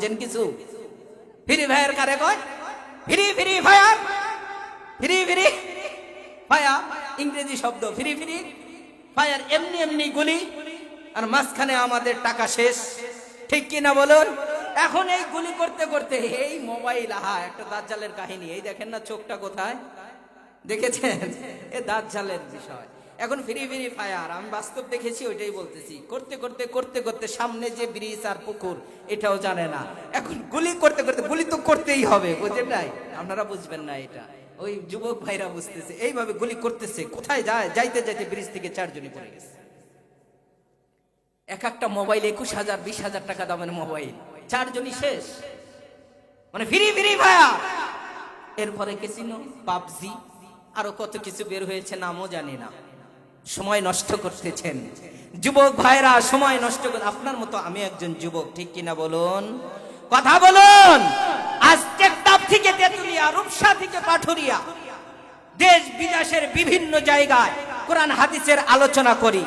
Gen কিছু? Free fire কারে কয়? Free Free Fire free Free Fire ইংরেজি শব্দ, ফ্রি ফ্রি। ফায়ার এমনি এমনি গুলি। আর মাঝখানে আমাদের টাকা শেষ। ঠিক কি না বলুন? এখন এই গুলি করতে করতে এই মোবাইল, আহা, একটা দাজ্জালের কাহিনী। এই দেখেন না চোখটা কোথায়? দেখেছেন? এ দাজ্জালের বিষয়। এখন ফ্রি ফ্রি ফায়ার আমি বাস্তব দেখেছি, ওইটাই বলতেছি। করতে করতে করতে করতে সামনে যে ব্রিজ আর পুকুর, এটাও জানে না। এখন গুলি করতে করতে, গুলি তো করতেই হবে, বুঝেন নাই? আপনারা বুঝবেন না এটা। ওই যুবক ভাইরা বুঝতেছে, এইভাবে গুলি করতেছে, কোথায় যায়? যাইতে যাইতে ব্রিজ থেকে চারজনই পড়ে গেছে। এক একটা মোবাইল একুশ হাজার, বিশ হাজার টাকা দামের মোবাইল। চারজনই শেষ। মানে ফ্রি ফ্রি ভায়া এরপরে কেসিনো পাবজি, আরও কত কিছু বের হয়েছে, নামও জানি না। সময় নষ্ট করতেছেন। যুবক ভাইরা, সময় নষ্ট করে আপনার মতো আমি একজন যুবক, ঠিক কিনা বলুন? কথা বলুন! আজ টেকটাপ থেকে তেতুলিয়া, রূপসা থেকে পাঠুরিয়া, দেশ বিদেশের বিভিন্ন জায়গায় কোরআন হাদিসের আলোচনা করি।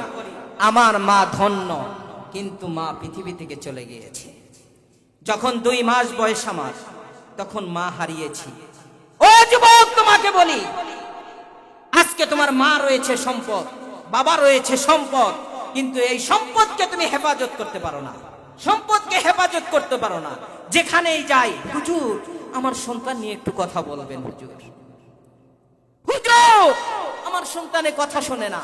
আমার মা ধন্য, কিন্তু মা পৃথিবী থেকে চলে গিয়েছে। যখন দুই মাস বয়স আমার, তখন মা হারিয়েছি। ও যুবক, তোমাকে বলি, আজকে তোমার মা রয়েছে সম্পদ। বাবা রয়েছে সম্পদ, কিন্তু এই সম্পদকে তুমি হেফাজত করতে পারো না। সম্পদকে হেফাজত করতে পারো না। যেখানেই যাই, হুজুর, আমার সন্তান নিয়ে একটু কথা বলবেন, হুজুর। হুজুর, আমার সন্তানের কথা শোনে না।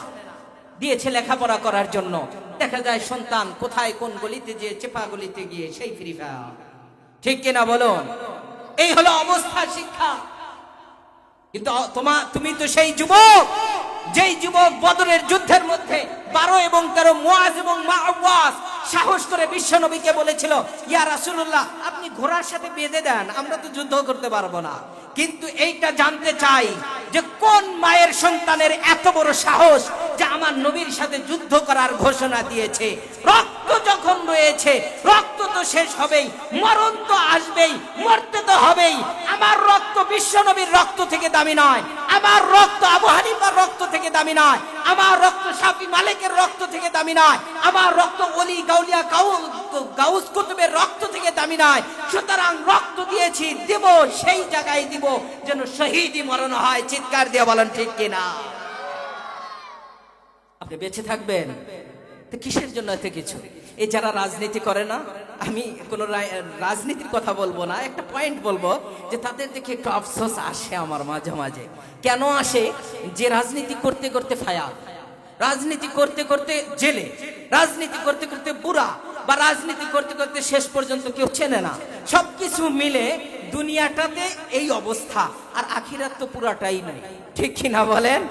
দিয়েছে লেখাপড়া করার জন্য। দেখা যায় সন্তান কোথায় কোন গলিতে যে চেপা গলিতে গিয়ে সেই ফ্রি ঠিক কিনা বলুন? এই হলো অবস্থা শিক্ষা। কিন্তু তোমা, তুমি তো সেই যুবক। যেই যুবক বদরের যুদ্ধের মধ্যে বারো এবং তেরো মোয়াজ এবং মাওয়াজ সাহস করে বিশ্ব নবীকে বলেছিল, ইয়া রাসুল্লাহ আপনি ঘোড়ার সাথে বেঁধে দেন, আমরা তো যুদ্ধ করতে পারব না। কিন্তু এইটা জানতে চাই যে কোন মায়ের সন্তানের এত বড় সাহস যে আমার নবীর সাথে যুদ্ধ করার ঘোষণা দিয়েছে। রক্ত যখন রয়েছে, রক্ত তো শেষ হবেই, মরণ তো আসবেই, মরতে তো হবেই। আমার রক্ত বিশ্ব নবীর রক্ত থেকে দামি নয়। আমার রক্ত আবু হানিফার রক্ত থেকে দামি নয়। আমার রক্ত সাফি মালিকের রক্ত থেকে দামি নয়। আমার রক্ত অলি গাউলিয়া গাউ গাউস কুতুবের রক্ত থেকে দামি নয়। সুতরাং রক্ত দিয়েছি, দেব, সেই জায়গায় দিব, যেন শহীদই মরণ হয়। চিৎকার দিয়ে বলেন, ঠিক কিনা? আপনি বেঁচে থাকবেন। তো কিসের জন্য এত কিছু? এই যারা রাজনীতি করে না, আমি কোন রাজনীতির কথা বলব না, একটা পয়েন্ট বলব যে তাদের দেখে একটু আফসোস আসে আমার মাঝে মাঝে। কেন আসে? যে রাজনীতি করতে করতে ফায়া, রাজনীতি করতে করতে জেলে, রাজনীতি করতে করতে বুড়া বা রাজনীতি করতে করতে শেষ পর্যন্ত কেউ চেনে না। সবকিছু মিলে দুনিয়াটাতে এই অবস্থা, আর আখিরাত তো পুরাটাই নাই। ঠিক কিনা বলেন?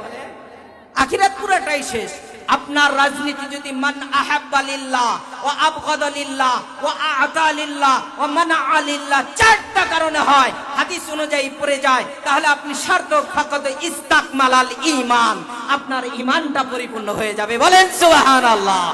আখিরাত পুরাটাই শেষ। আপনার রাজনীতি যদি মান আহাব্বালিল্লাহ ও আবগদলিল্লাহ ও আতালিল্লাহ ও মানা আলিল্লাহ, চারটা কারণে হয়। হাদিস অনুযায়ী পড়ে যায়, তাহলে আপনি সার্থক ফাকাদ ইস্তাকমালাল ইমান আপনার ইমানটা পরিপূর্ণ হয়ে যাবে। বলেন সুবহানাল্লাহ।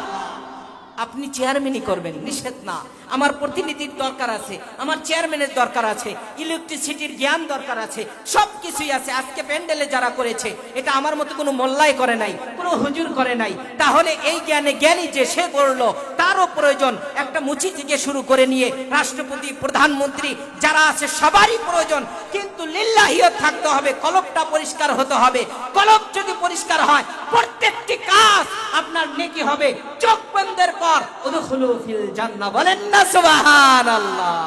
আপনি চেয়ারম্যানই করবেন, নিষেধ না। আমার প্রতিনিধির দরকার আছে, আমার চেয়ারম্যানের দরকার আছে ইলেকট্রিসিটির জ্ঞান দরকার আছে সব কিছুই আছে। আজকে প্যান্ডেলে যারা করেছে, এটা আমার মতো কোনো মোল্লাই করে নাই, কোনো হুজুর করে নাই। তাহলে এই জ্ঞানে জ্ঞানী যে সে করল, তারও প্রয়োজন একটা মুচি থেকে শুরু করে নিয়ে রাষ্ট্রপতি, প্রধানমন্ত্রী যারা আছে, সবারই প্রয়োজন। কিন্তু লিল্লাহিয়ত থাকতে হবে কলবটা পরিষ্কার হতে হবে। কলব যদি পরিষ্কার হয়, প্রত্যেকটি কাজ আপনার নেকি হবে। চোখ বন্ধের পর উদখুলু ফিল জান্নাহ, বলেন না সুবহানাল্লাহ।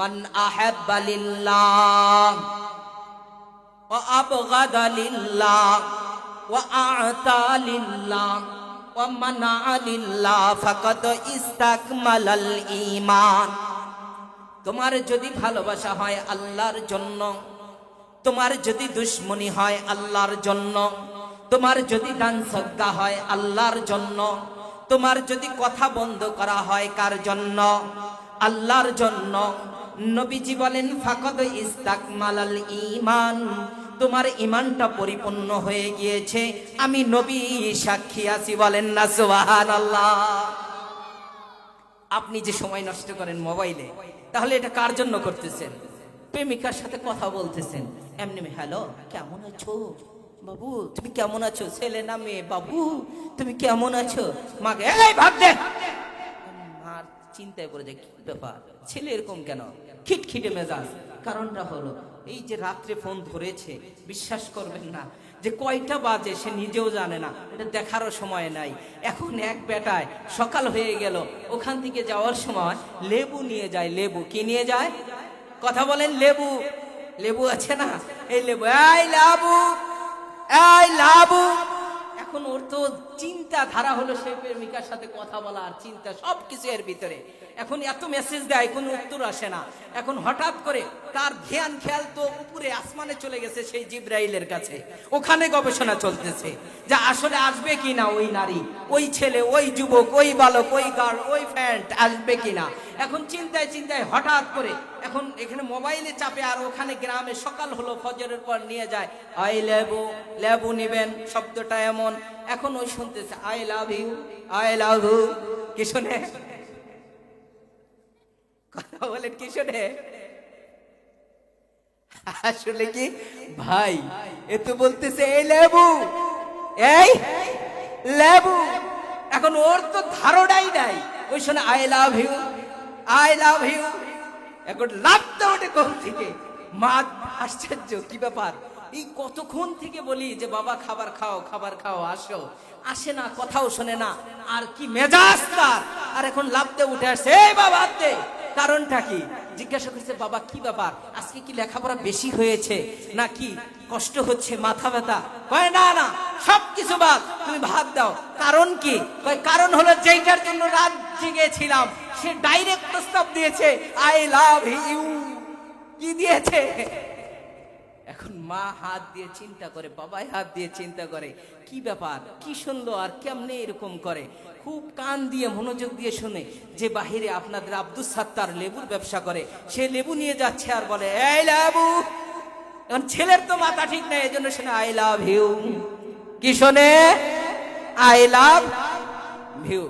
মান আহাব্বা লিল্লাহ ওয়া আবগাদা লিল্লাহ ওয়া আ'তা লিল্লাহ ওয়া মানা লিল্লাহ, ফাকাদ ইস্তাকমালাল ঈমান। তোমার যদি ভালোবাসা হয় আল্লাহর জন্য, তোমার যদি দুশ্মনী হয় আল্লাহর জন্য, তোমার যদি দান সদ্গা হয় আল্লাহর জন্য, তোমার যদি কথা বন্ধ করা হয় কার জন্য? আল্লাহর জন্য। নবীজি বলেন, ফাকদ ইস্তাকমালাল ইমান তোমার ইমানটা পরিপূর্ণ হয়ে গিয়েছে। আমি নবী সাক্ষী আছি বলেন না, সুবহানাল্লাহ। আপনি যে সময় নষ্ট করেন মোবাইলে তাহলে এটা কার জন্য করতেছেন? প্রেমিকার সাথে কথা বলতেছেন। এমনি হ্যালো, কেমন আছো? বাবু, তুমি কেমন আছো? ছেলে না মেয়ে? বাবু, তুমি কেমন আছো? মাকে, এই ভাব দে! চিন্তায় পড়ে যায়, কি ব্যাপার? ছেলে এরকম কেন? খিটখিটে মেজাজ। কারণটা হলো, এই যে রাত্রে ফোন ধরেছে, বিশ্বাস করবেন না যে কয়টা বাজে সে নিজেও জানে না, এটা দেখারও সময় নাই। এখন এক বেটায় সকাল হয়ে গেল, ওখান থেকে যাওয়ার সময় লেবু নিয়ে যায়, লেবু কি নিয়ে যায়? কথা বলেন লেবু। লেবু আছে না? এই লেবু, এই লাবু এই লাবু। এখন ওর তো চিন্তা ধারা হলো সে প্রেমিকার সাথে কথা বলা আর চিন্তা সব কিছু এর ভিতরে। এখন এত মেসেজ দেয়, কোনো উত্তর আসে না। এখন হঠাৎ করে তার ধ্যান, খেয়াল তো উপরে, আসমানে চলে গেছে সেই জিব্রাইলের কাছে। ওখানে গবেষণা চলতেছে যে আসলে আসবে কি না ওই নারী, ওই ছেলে, ওই যুবক, ওই বালক, ওই গার্ল, ওই ফ্যান্ট আসবে কি না এখন চিন্তায় চিন্তায় হঠাৎ করে এখন এখানে মোবাইলে চাপে আর ওখানে গ্রামে সকাল হলো, ফজরের পর নিয়ে যায় আই লেবু লেবু নিবেন, শব্দটা এমন। এখন ওই শুনতেছে I love you I love you কি শোনে? কথা বলেন, কি শোনে? আসলে কি? ভাই, এ তো বলতেছে, এই লেবু এই লেবু। এখন ওর তো ধারণাই নাই। ওই শোনে I love you I love you এখন লাভটা ওটা কোন থেকে? মা আশ্চর্য, কি ব্যাপার? এই কতক্ষণ থেকে বলি যে, বাবা, খাবার খাও খাবার খাও, আসো। আসে না, কথাও শোনে না। আর কি মেজাজ তার। আর এখন লাভতে উঠে আসছে, এই বাবা দে। কারণটা কি? জিজ্ঞাসা করছে, বাবা, কি ব্যাপার? আজকে কি লেখাপড়া বেশি হয়েছে? নাকি কষ্ট হচ্ছে, মাথা ব্যথা? কয়, না না সব কিছু বাদ, তুমি ভাত দাও। কারণ কি? কয়, কারণ হলো যেইটার জন্য রাত জেগেছিলাম, সে ডাইরেক্ট প্রস্তাব দিয়েছে আই লাভ ইউ কি দিয়েছে? এখন মা হাত দিয়ে চিন্তা করে, বাবাই হাত দিয়ে চিন্তা করে, কি ব্যাপার, কি শুনলো আর কেমনে এরকম করে? খুব কান দিয়ে, মনোযোগ দিয়ে শুনে, যে বাহিরে আপনাদের আব্দুল সাত্তার লেবুর ব্যবসা করে, সে লেবু নিয়ে যাচ্ছে আর বলে, এই লেবু! এখন ছেলের তো মাথা ঠিক নাই এই জন্য শুনে আই লাভ ইউ কি শোনে? আই লাভ ভিউ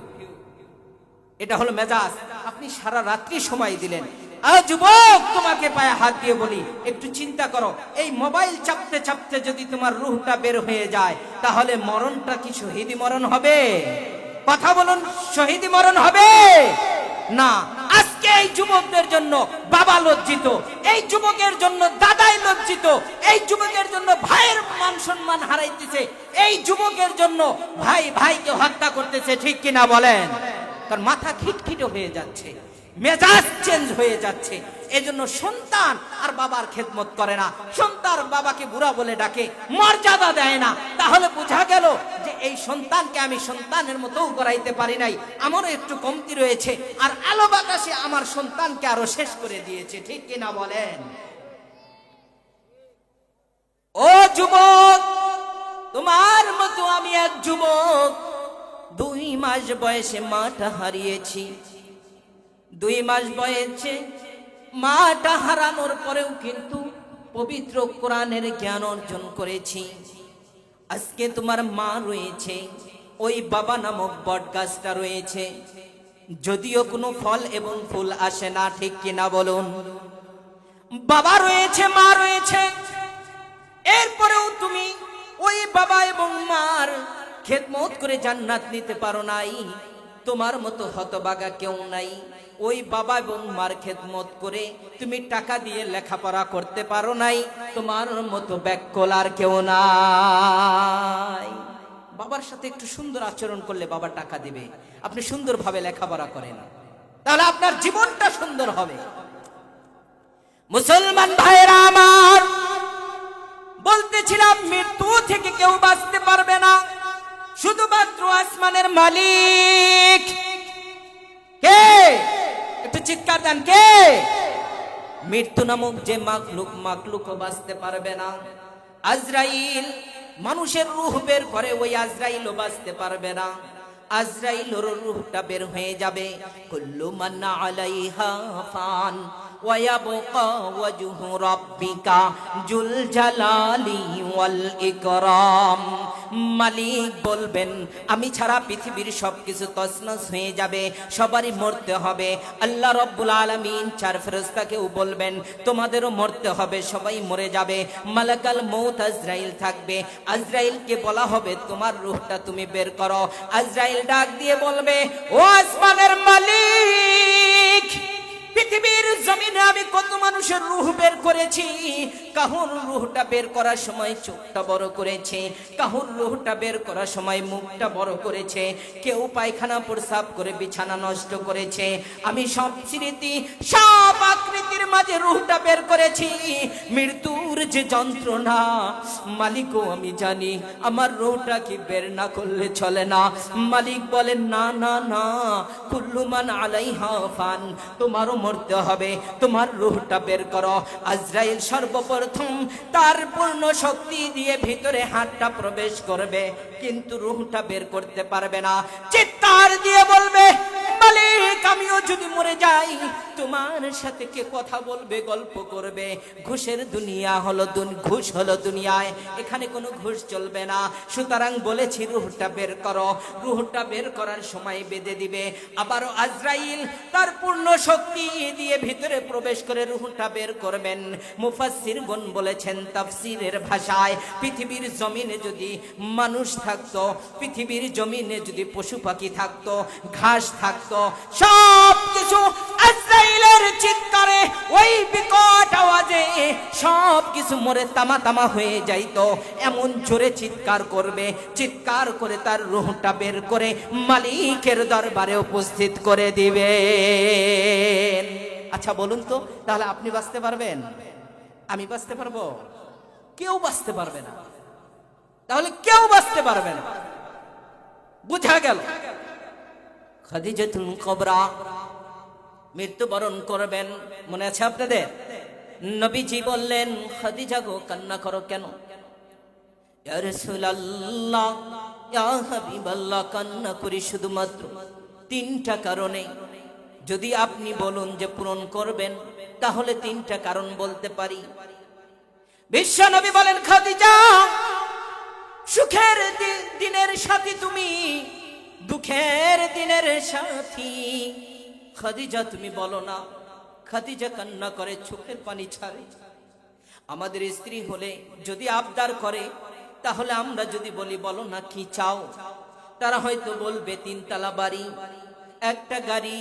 এটা হলো মেজাজ। আপনি সারা রাত্রি সময় দিলেন। আ যুবক, তোমাকে পায়ে হাত দিয়ে বলি, একটু চিন্তা করো। এই মোবাইল চাপতে চাপতে যদি তোমার রুহটা বের হয়ে যায়, তাহলে মরণটা কি শহীদি মরণ হবে? কথা বলুন, শহীদি মরণ হবে? না, আজকে এই যুবকদের জন্য বাবা লজ্জিত, এই যুবকের জন্য দাদাই লজ্জিত, এই যুবকের জন্য ভাইয়ের মান সম্মান হারাইতেছে, এই যুবকের জন্য ভাই ভাইকে হত্যা করতেছে, ঠিক কিনা বলেন? কারণ মাথা খিটখিটে হয়ে যাচ্ছে। মেজাজ চেঞ্জ হয়ে যাচ্ছে। এজন্য সন্তান আর বাবার খেদমত করে না। সন্তান বাবাকে বুড়া বলে ডাকে, মর্যাদা দেয় না। তাহলে বোঝা গেল যে এই সন্তানকে আমি সন্তানের মতোও করাইতে পারি নাই। আমারও একটু কমতি রয়েছে। আর আলো বাতাসে আমার সন্তানকে আরও শেষ করে দিয়েছে। ঠিক কিনা বলেন? ও যুবক, তোমার মতো আমি এক যুবক। দুই মাস বয়সে মাটা হারিয়েছি। দুই মাস বয়সে মাটা হারানোর পরেও কিন্তু পবিত্র কোরআনের জ্ঞান অর্জন করেছি। আজকে তোমার মা রয়েছে, ওই বাবা নামক বট গাছটা রয়েছে। যদিও কোনো ফল এবং ফুল আসে না, ঠিক কিনা বলুন? বাবা রয়েছে, মা রয়েছে। এরপরেও তুমি ওই বাবা এবং মার খেদমত করে জান্নাত নিতে পারো নাই। তোমার মতো হতবাগা কেউ নাই। ওই বাবা এবং মার খেদমত করে তুমি টাকা দিয়ে লেখাপড়া করতে পারো নাই, তোমার মতো ব্যাকল আর কেউ নাই। বাবার সাথে একটু সুন্দর আচরণ করলে বাবা টাকা দিবে। আপনি সুন্দরভাবে লেখাপড়া করেন। তাহলে আপনার জীবনটা সুন্দর হবে। মুসলমান ভাইরা আমার, বলতেছিলাম, মৃত্যু থেকে কেউ বাঁচতে পারবে না। শুধুমাত্র আসমানের মালিক। কে? চিৎকার দেন, কে? মৃত্যু নামক যে মাকলুক মাকলুক বাঁচতে পারবে না। আজরাইল, মানুষের রুহ বের করে, ওই আজরাইলও বাঁচতে পারবে না। আজরাইলের রুহটা বের হয়ে যাবে। কুল্লু মান্না আলাইহা ফান। ويبقى وجه ربك ذو الجلال والإكرام মালিক বলবেন আমি ছাড়া পৃথিবীর সবকিছু তছনছ হয়ে যাবে সবারই মরতে হবে আল্লাহ রব্বুল আলমিন চার ফেরস্তাকেও বলবেন তোমাদেরও মরতে হবে সবাই মরে যাবে মালাকাল মৌত আজরাইল থাকবে আজরাইলকে বলা হবে তোমার রূহটা তুমি বের করো আজরাইল ডাক দিয়ে বলবে ও আসমানের মালিক পৃথিবীর জমিনে আমি কত মানুষের রুহ বের করেছি? কাহুর রুহটা বের করার সময় চোখটা বড় করেছে। কাহুর রুহটা বের করার সময় মুখটা বড় করেছে। কেউ পায়খানা প্রসাব করে বিছানা নষ্ট করেছে। আমি সব স্মৃতি, সব আকৃতির মাঝে রুহটা বের করেছি। মৃত্যুর যে যন্ত্রণা, মালিকও আমি জানি, আমার রুহটা কি বের না করলে চলে না। মালিক বলেন, না না না কুল্লুমান আলাইহা ফান, তোমারও মরতে হবে। তোমার রুহটা বের করো। আজরাইল সর্বপ্রথম তার পূর্ণ শক্তি দিয়ে ভিতরে হাতটা প্রবেশ করবে, কিন্তু রুহটা বের করতে পারবে না। চিৎকার দিয়ে বলবে মালিক, আমিও যদি মরে যাই, তোমার সাথে কে কথা বলবে, গল্প করবে? ঘুষের দুনিয়া হলো ঘুষ হলো দুনিয়ায়, এখানে কোনো ঘুষ চলবে না। সুতরাং বলেছি, রুহটা বের করো। রুহটা বের করার সময় বেঁধে দিবে। আবারও আজরাইল তার পূর্ণ শক্তি দিয়ে ভিতরে প্রবেশ করে রুহটা বের করবেন। মুফাসসির বোন বলেছেন, তাফসিরের ভাষায়, পৃথিবীর জমিনে যদি মানুষ থাকতো, পৃথিবীর জমিনে যদি পশু পাখি থাকতো, ঘাস থাকতো সব কিছু আজরাইলের চিৎকারে, ওই বিকট আওয়াজে সব কিছু মরে তামা তামা হয়ে যাইতো। এমন জোরে চিৎকার করবে, চিৎকার করে তার রুহটা বের করে মালিকের দরবারে উপস্থিত করে দিবে। আচ্ছা বলুন তো, তাহলে আপনি বাঁচতে পারবেন? আমি বাঁচতে পারব? কেউ বাঁচতে পারবে না। তাহলে কেউ বাঁচতে পারবে না। বুঝা গেল? খাদিজাতুল কবরা। মৃত্যুবরণ করবেন, মনে আছে আপনাদের? নবীজি বললেন, খাদিজা গো, কান্না করো কেন? কান্না করি শুধুমাত্র। তিনটা কারণে। যদি আপনি বলুন যে পূরণ করবেন, তাহলে তিনটা কারণ বলতে পারি। বিশ্ব নবী বলেন, খাদিজা, সুখের দিনের সাথী তুমি। দুঃখের দিনের সাথী। খাদিজা, তুমি বলো না, খাদিজা কান্না করে চোখের পানি ছাড়ে। আমাদের স্ত্রী হলে যদি আবদার করে, তাহলে আমরা যদি বলি, বলো না কি চাও? তারা হয়তো বলবে, তিনতলা বাড়ি, একটা গাড়ি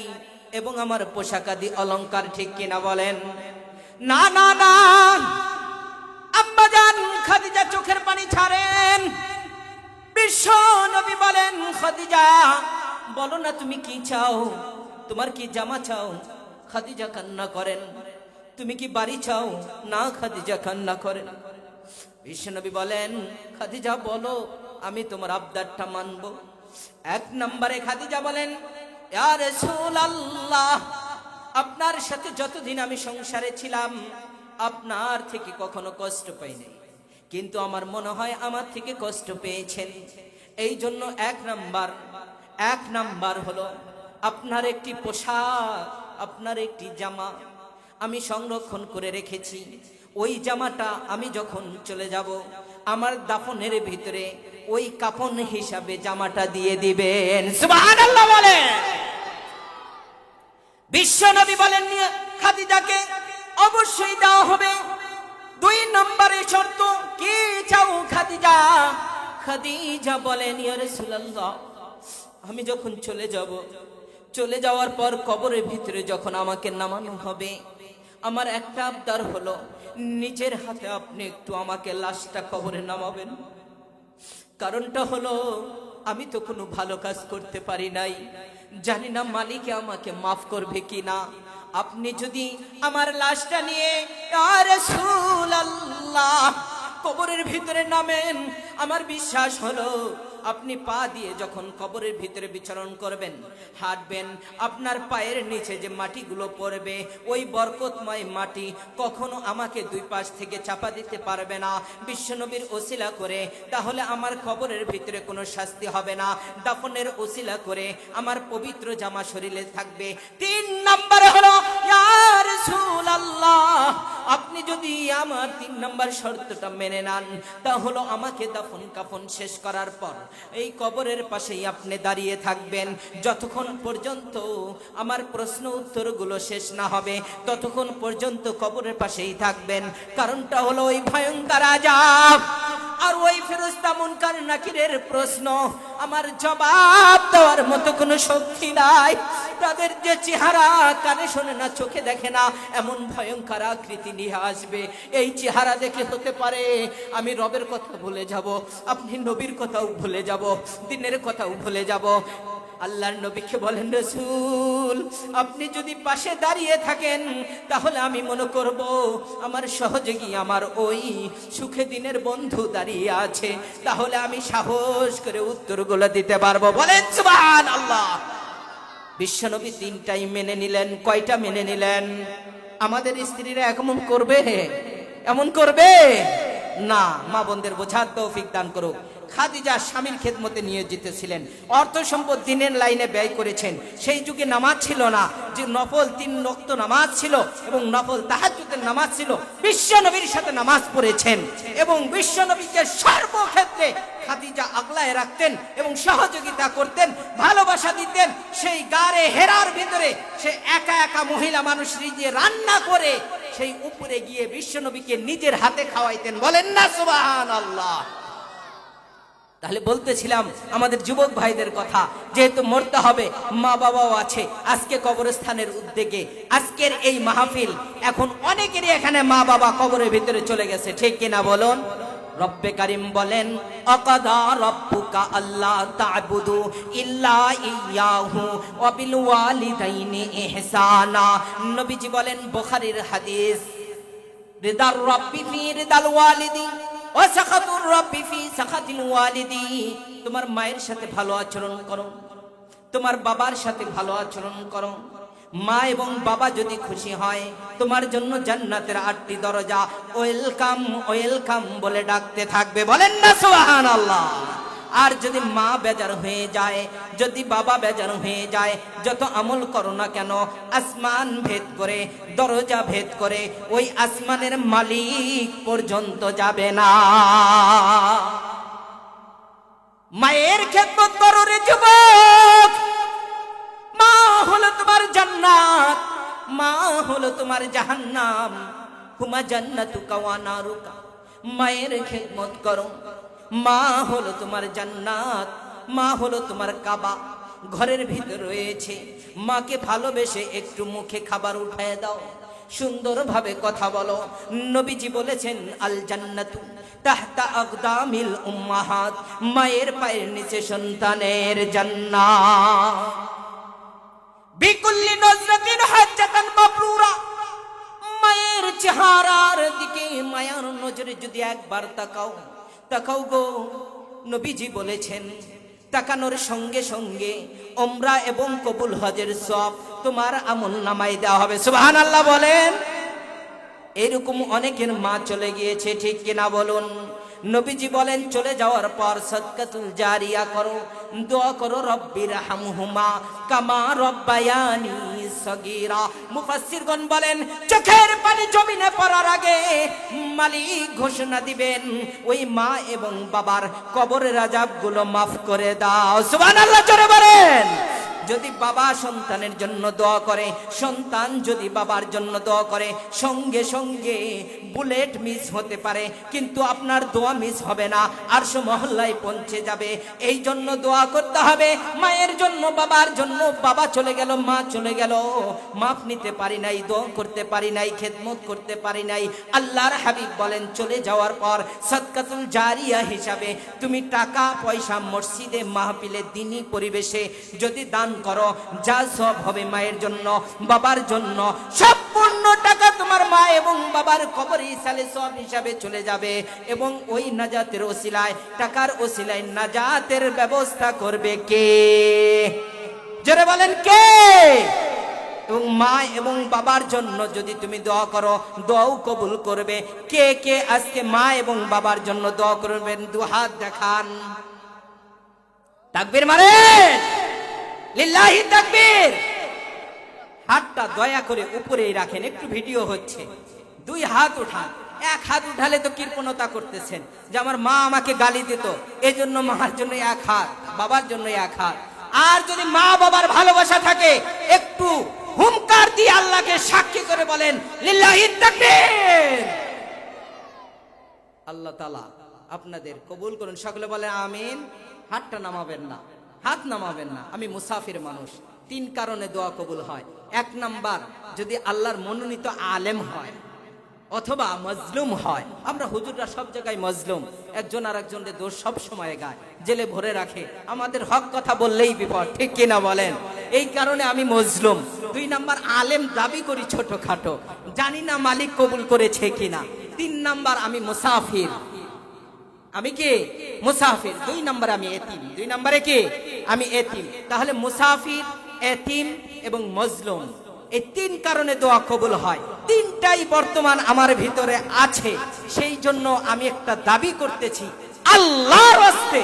এবং আমার পোশাকাদি অলংকার, ঠিক কিনা বলেন? না না না। আম্মাজান, খাদিজা চোখের পানি ছাড়েন। বিশ্ব নবী বলেন, খাদিজা, বলো না তুমি কি চাও? তোমার কি জামা চাও? খাদিজা কান্না করেন। তুমি কি বাড়ি চাও? না, খাদিজা কান্না করেন। বিশ্বনবী বলেন, খাদিজা, বলো, আমি তোমার আবদারটা মানবো। এক নম্বরে খাদিজা বলেন রাসূলুল্লাহ, আপনার সাথে যতদিন আমি সংসারে ছিলাম, আপনার থেকে কখনো কষ্ট পাইনি। কিন্তু আমার মনে হয় আমার থেকে কষ্ট পেয়েছেন। এই জন্য এক নাম্বার এক নাম্বার হলো আপনার একটি পোশাক, আপনার একটি জামা আমি সংরক্ষণ করে রেখেছি। ওই জামাটা আমি যখন চলে যাব, আমার দাফনের ভিতরে ওই কাপন হিসাবে জামাটা দিয়ে দিবেন। বলেন বিশ্ব নবী বলেন খাদিজাকে অবশ্যই দেওয়া হবে। দুই নম্বরে শর্ত, কি চাও খাদিজা? খাদিজা বলেন ইয়া রাসূলুল্লাহ, আমি যখন চলে যাব, চলে যাওয়ার পর কবরের ভিতরে যখন আমাকে নামানো হবে, আমার একটা আবদার হলো, নিজের হাতে আপনি একটু আমাকে লাশটা কবরে নামাবেন। কারণটা হলো, আমি তো কোনো ভালো কাজ করতে পারি নাই। জানি না মালিকে আমাকে মাফ করবে কি না আপনি যদি আমার লাশটা নিয়ে আল্লাহ কবরের ভিতরে নামেন, আমার বিশ্বাস হলো আপনি পা দিয়ে যখন কবরের ভিতরে বিচরণ করবেন, হাঁটবেন, আপনার পায়ের নিচে যে মাটিগুলো পড়বে, ওই বরকতময় মাটি কখনো আমাকে দুই পাশ থেকে চাপা দিতে পারবে না। বিশ্বনবীর ওসিলা করে, তাহলে আমার কবরের ভিতরে কোনো শাস্তি হবে না। দাফনের ওসিলা করে, আমার পবিত্র জামা শরীরে থাকবে। তিন নম্বরে হলো ইয়া রাসূলুল্লাহ যদি আমার তিন নম্বর শর্তটা মেনে নেন, তা হলো আমাকে দাফন কাফন শেষ করার পর এই কবরের পাশেই আপনি দাঁড়িয়ে থাকবেন। যতক্ষণ পর্যন্ত আমার প্রশ্ন উত্তরগুলো শেষ না হবে, ততক্ষণ পর্যন্ত কবরের পাশেই থাকবেন। কারণটা হলো ওই ভয়ঙ্কর আজাব আর ওই ফেরস্তা মুনকার নাকিরের প্রশ্ন, আমার জবাব দেওয়ার মতো কোনো শক্তি নাই। তাদের যে চেহারা কানে শোনে না, চোখে দেখে না, এমন ভয়ঙ্কর আকৃতি নিয়ে আসবে। এই চেহারা দেখে হতে পারে, আমি রবের কথা ভুলে যাব, আপনি নবীর কথাও ভুলে যাব, দিনের কথাও ভুলে যাব। আল্লাহর নবীকে বলেন, রসুল, আপনি যদি পাশে দাঁড়িয়ে থাকেন, তাহলে আমি মনে করব আমার সহযোগী আমার ওই সুখে দিনের বন্ধু দাঁড়িয়ে আছে। তাহলে আমি সাহস করে উত্তরগুলো দিতে পারব। বলেন সুবহান আল্লাহ বিশ্বনবী তিনটাই মেনে নিলেন, কয়টা মেনে নিলেন? আমাদের স্ত্রীরা এমন করবে? এমন করবে? না, মা বোনদের বোঝার তৌফিক দান করুক। খাদিজা স্বামীর খেদমতে নিয়োজিত ছিলেন অর্থ সম্পদ দিনের লাইনে ব্যয় করেছেন। সেই যুগে নামাজ ছিল না। যে নফল তিন রক্ত নামাজ ছিল এবং নফল তাহাজুদের নামাজ ছিল বিশ্ব নবীর সাথে নামাজ পড়েছেন এবং বিশ্ব নবীকে সর্বক্ষেত্রে খাদিজা আগলায় রাখতেন এবং সহযোগিতা করতেন, ভালোবাসা দিতেন। সেই গারে হেরার ভিতরে সে একা একা মহিলা মানুষ নিজে রান্না করে, সেই উপরে গিয়ে বিশ্বনবীকে নিজের হাতে খাওয়াইতেন। বলেন না সুবাহান আল্লাহ তাহলে বলতেছিলাম আমাদের যুবক ভাইদের কথা, যেহেতু মরতে হবে মা বাবাও আছে, আজকে কবরস্থানের উদ্যোগে, আজকের এই মাহফিল, এখন অনেকেরই এখানে মা বাবা কবরের ভিতরে চলে গেছে, ঠিক কিনা বলুন? রব্বে কারিম বলেন, অকদা রব্বুকা আল্লাহ তা'বুদু ইল্লা ইয়াহু ওয়া বিল ওয়ালিদাইনি ইহসানা। নবীজি বলেন, বুখারীর হাদিস, রিদার রব্বি ফি রিদাল ওয়ালিদি তোমার মায়ের সাথে ভালো আচরণ করো, তোমার বাবার সাথে ভালো আচরণ করো। মা এবং বাবা যদি খুশি হয়, তোমার জন্য জান্নাতের আটটি দরজা ওয়েলকাম ওয়েলকাম বলে ডাকতে থাকবে। বলেন না সুবহানাল্লাহ। আর যদি মা বেজার হয়ে যায় যদি বাবা বেজার হয়ে যায়, যত আমল করো না কেন, আসমান ভেদ করে, দরজা ভেদ করে, ওই আসমানের মালিক পর্যন্ত যাবে না। মায়ের খেদমত করো রে যুবক। মা হলো তোমার জান্নাত, মা হলো তোমার জাহান্নাম। হুমা জান্নাতু কাওয়ানারুকা মায়ের খেদমত করো, মা হলো তোমার জান্নাত। মা হলো তোমার কাবা। ঘরের ভিতর রয়েছে। মাকে ভালোবেসে একটু মুখে খাবার উঠায় দাও। সুন্দরভাবে কথা বলো। নবীজি বলেছেন আল জান্নাতু তাহতা আকদামিল উম্মাহাত। মায়ের পায়ের নিচে সন্তানের জান্নাত। বিকুল্লি মায়ের চেহারার দিকে মায়ার নজরে যদি একবার তাকাও তাকাও গো, নবীজি বলেছেন তাকানোর সঙ্গে সঙ্গে ওমরা এবং কবুল হজের সব তোমার আমল নামাই দেওয়া হবে। সুবহান আল্লাহ বলেন। এরকম অনেকের মা চলে গিয়েছে, ঠিক কিনা বলুন? নবীজি বলেন, চলে যাওয়ার পর সৎকাতুল জারিয়া করো দোয়া করো রব্বির হামহুমা কামা রব্বায়ানি সগীরা। মুফাসসিরগণ বলেন, চোখের পানি জমিনে পড়ার আগে মালিক ঘোষণা দিবেন, ওই মা এবং বাবার কবরের আযাবগুলো মাফ করে দাও। সুবহানাল্লাহ, জোরে বলেন। যদি বাবা সন্তানের জন্য দোয়া করে, সন্তান যদি বাবার জন্য দোয়া করে, সঙ্গে সঙ্গে বুলেট মিস হতে পারে, কিন্তু আপনার দোয়া মিস হবে না আর মহল্লায় পৌঁছে যাবে। এই জন্য দোয়া করতে হবে, মায়ের জন্য, বাবার জন্য, বাবা চলে গেল, মা চলে গেল। মাফ নিতে পারি নাই, দোয়া করতে পারি নাই, খেদমত করতে পারি নাই। আল্লাহর হাবিব বলেন, চলে যাওয়ার পর সৎকাতুল জারিয়া হিসাবে তুমি টাকা, পয়সা, মসজিদে মাহফিলে দিনই পরিবেশে যদি দান করো, যা সব হবে মায়ের জন্য, বাবার জন্য। সম্পূর্ণ টাকা তোমার মা এবং বাবার কবর ইসালে সব হিসাবে চলে যাবে এবং ওই নাজাতের ওসিলায়, টাকার ওসিলায় নাজাতের ব্যবস্থা করবে কে? জোরে বলেন কে? এবং মা এবং বাবার জন্য যদি তুমি দোয়া করো, দোয়াও কবুল করবে। কে কে আজকে মা এবং বাবার জন্য দোয়া করবেন? দু হাত দেখান। তাকবীর মারেন! হাতটা দয়া করে উপরেই রাখেন, একটু ভিডিও হচ্ছে। দুই হাত উঠান। এক হাত উঠালে তো কৃপণতা করতেছেন যে আমার মা আমাকে গালি দিত এই জন্য মার জন্য এক হাত, বাবার জন্য এক হাত। আর যদি মা বাবার ভালোবাসা থাকে, একটু হুমকার দিয়ে আল্লাহকে সাক্ষী করে বলেন আল্লাহ আপনাদের কবুল করুন। সকলে বলে আমিন। হাতটা নামাবেন না। হাত নামাবেন না। আমি মুসাফির মানুষ। তিন কারণে দোয়া কবুল হয়। এক নাম্বার, যদি আল্লাহর মনোনীত আলেম হয় অথবা মজলুম হয়। আমরা হুজুররা সব জায়গায় মজলুম। একজন আর একজনের দোষ সব সময় গায়। জেলে ভরে রাখে। আমাদের হক কথা বললেই বিপদ। ঠিক কিনা বলেন? এই কারণে আমি মজলুম। দুই নাম্বার, আলেম দাবি করি ছোটখাটো। জানি না মালিক কবুল করেছে কিনা। তিন নাম্বার, আমি মুসাফির। আমি কে? মুসাফির। দুই নম্বরে আমি এতিম। দুই নম্বরে কে? আমি এতিম। তাহলে মুসাফির, এতিম এবং মজলুম। এই তিন কারণে দোয়া কবুল হয়। তিনটাই বর্তমান আমার ভিতরে আছে। সেই জন্য আমি একটা দাবি করতেছি, আল্লাহর হস্তে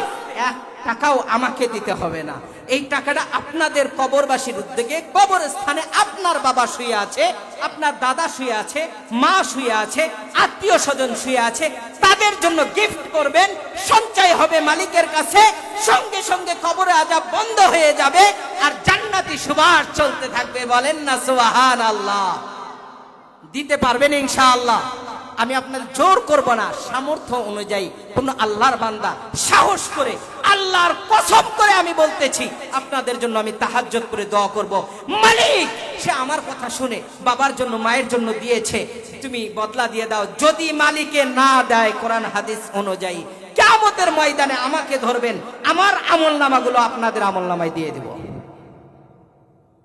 টাকাও আমাকে দিতে হবে না। এই টাকাটা আপনাদের কবরবাসীর উদ্যোগে কবর স্থানে আপনার বাবা শুয়ে আছে, আপনার দাদা শুয়ে আছে, মা শুয়ে আছে, আত্মীয় স্বজন শুয়ে আছে, তাদের জন্য গিফট করবেন, সঞ্চয় হবে মালিকের কাছে, সঙ্গে সঙ্গে কবরে আজাব বন্ধ হয়ে যাবে আর জান্নাতি সুবাস চলতে থাকবে বলেন না সুবহান আল্লাহ দিতে পারবেন ইনশাআল্লাহ। আমি আপনার জোর করব না, সামর্থ্য অনুযায়ী কোন আল্লাহর বান্দা সাহস করে আল্লাহর কসম করে আমি বলতেছি, আপনাদের জন্য আমি তাহাজ্জত করে দোয়া করব। মালিক, সে আমার কথা শুনে, বাবার জন্য, মায়ের জন্য দিয়েছে। তুমি বদলা দিয়ে দাও। যদি মালিকে না দেয় কোরআন, হাদিস অনুযায়ী, কিয়ামতের ময়দানে আমাকে ধরবেন, আমার আমল নামাগুলো আপনাদের আমল নামায় দিয়ে দেব।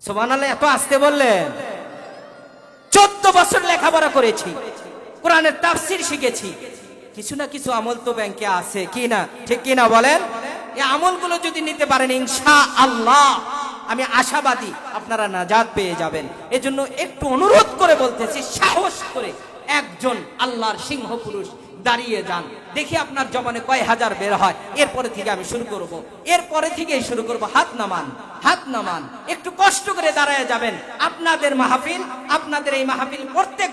সোবান এত আসতে বললেন? চোদ্দ বছর লেখাপড়া করেছি, কোরআনের তাফসির শিখেছি। কিছু না কিছু আমল তো ব্যাংকে আছে, কি না? ঠিক কি না বলেন? এই আমলগুলো যদি নিতে পারেন ইনশা আল্লাহ আমি আশাবাদী আপনারা নাজাত পেয়ে যাবেন। এজন্য একটু অনুরোধ করে বলতেছি, সাহস করে একজন আল্লাহর সিংহ পুরুষ দাঁড়িয়ে যান। দেখি আপনার জমানে কয় হাজার বের হয়। এরপরে থেকে আমি শুরু করব। এরপরে থেকেই শুরু করব। হাত নামান হাত নামান। একটু কষ্ট করে দাঁড়ায় যাবেন। আপনাদের মাহফিল, আপনাদের এই মাহফিল প্রত্যেক